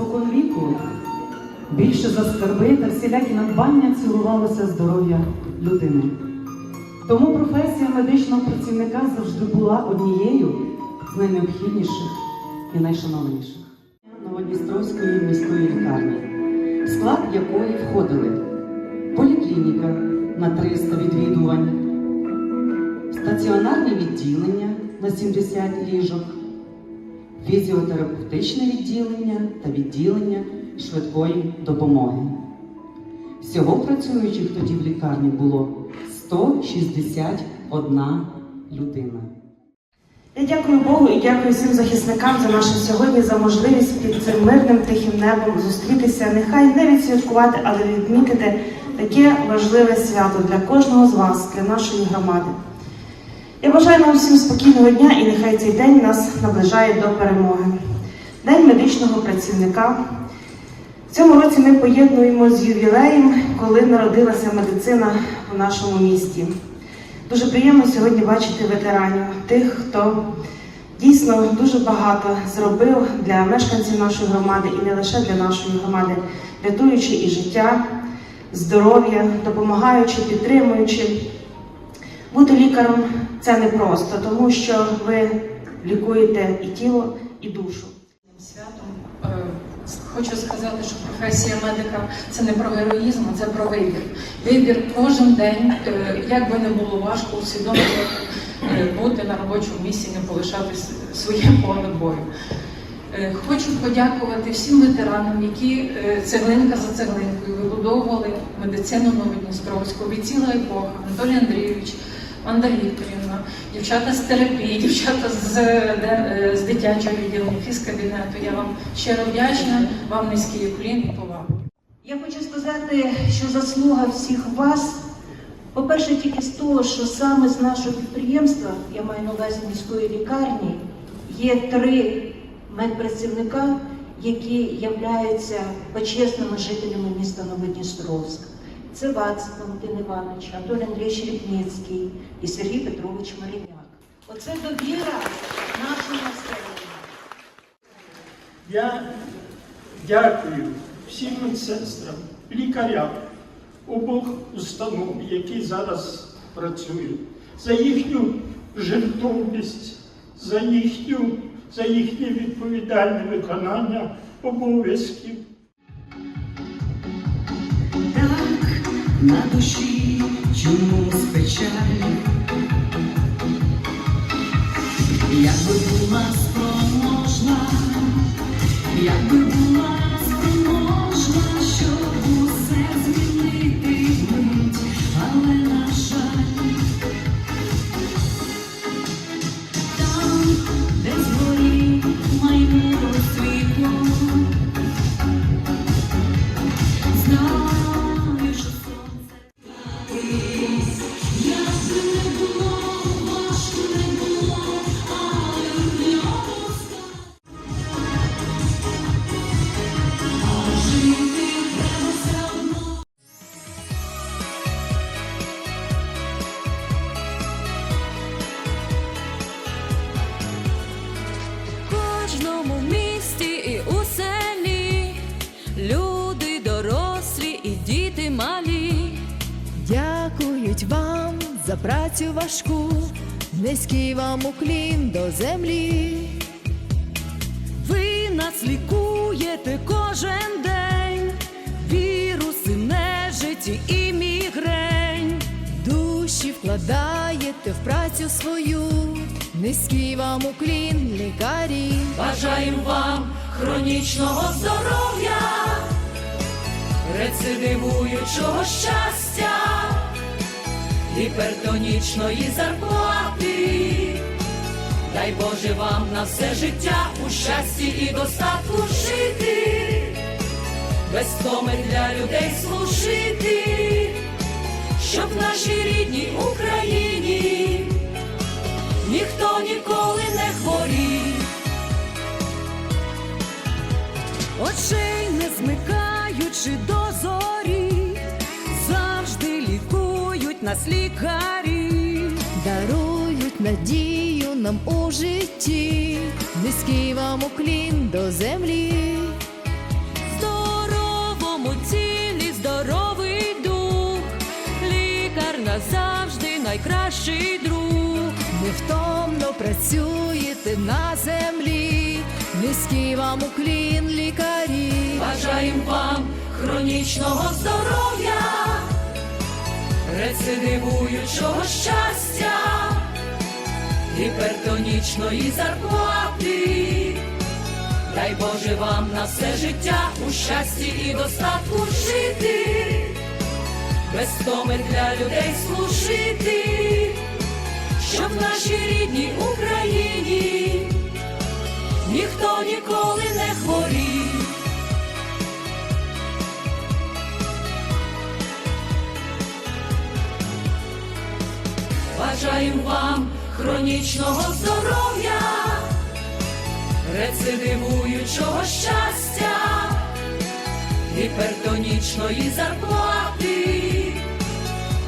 Спокон віку більше за скарби та всілякі надбання цілувалося здоров'я людини. Тому професія медичного працівника завжди була однією з найнеобхідніших і найшановніших. Новодністровської міської лікарні, в склад якої входили поліклініка на 300 відвідувань, стаціонарні відділення на 70 ліжок, фізіотерапевтичне відділення та відділення швидкої допомоги. Всього працюючих тоді в лікарні було 161 людина. Я дякую Богу і дякую всім захисникам за наше сьогодні, за можливість під цим мирним тихим небом зустрітися. Нехай не відсвяткувати, але відмітити таке важливе свято для кожного з вас, для нашої громади. Я бажаю нам всім спокійного дня і нехай цей день нас наближає до перемоги. День медичного працівника. В цьому році ми поєднуємо з ювілеєм, коли народилася медицина у нашому місті. Дуже приємно сьогодні бачити ветеранів, тих, хто дійсно дуже багато зробив для мешканців нашої громади і не лише для нашої громади, рятуючи і життя, здоров'я, допомагаючи, підтримуючи. Бути лікарем це непросто, тому що ви лікуєте і тіло, і душу. святом. Е, Хочу сказати, що професія медика це не про героїзм, а це про вибір. Вибір кожен день, е, як би не було важко усвідомити, е, бути на робочому місці, не полишати своє поле бою. Хочу подякувати всім ветеранам, які цеглинка за цеглинкою вибудовували медицину Новодністровську. Від ціла епоха Анатолій Андрійович, Ванда дівчата з терапії, дівчата з, де- е, з дитячого відділу фізкабінету. Я вам щиро вдячна, вам низький уклін і повагу. Я хочу сказати, що заслуга всіх вас, по-перше, тільки з того, що саме з нашого підприємства, я маю на увазі міської лікарні, є три медпрацівника, які являються почесними жителями міста Новодністровськ. Це Вац Валентин Іванович, Анатолій Андрійович Ріпницький і Сергій Петрович Маріняк. Оце довіра нашого населення. Я дякую всім медсестрам, лікарям обох установ, які зараз працюють, за їхню жертовність, за їхню, за їхнє відповідальне виконання обов'язків. На душі чомусь печаль. Якби була спроможна, якби була спроможна, щоб працю важку, низький вам уклін до землі. Ви нас лікуєте кожен день, віруси, нежиті і мігрень. Душі вкладаєте в працю свою, низький вам уклін, лікарі. Бажаємо вам хронічного здоров'я, рецидивуючого щастя, гіпертонічної зарплати. Дай Боже вам на все життя у щасті і достатку жити, без втоми для людей служити, щоб в нашій рідній Україні ніхто ніколи не хворів. очей не змикаючи до зорі, нас лікарі, дарують надію нам у житті, низький вам уклін до землі, здоровому цілі, здоровий дух, лікар назавжди найкращий друг, невтомно працюєте на землі, низький вам уклін лікарі, бажаємо вам хронічного здоров'я рецидивуючого щастя, гіпертонічної зарплати. Дай Боже вам на все життя у щасті і достатку жити, без втоми для людей служити, щоб в нашій рідній Україні ніхто ніколи не Бажаємо вам хронічного здоров'я, рецидивуючого щастя, гіпертонічної зарплати.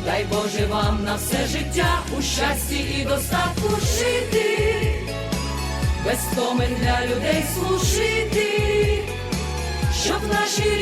Дай Боже вам на все життя у щасті і достатку жити, без втоми для людей служити, щоб в нашій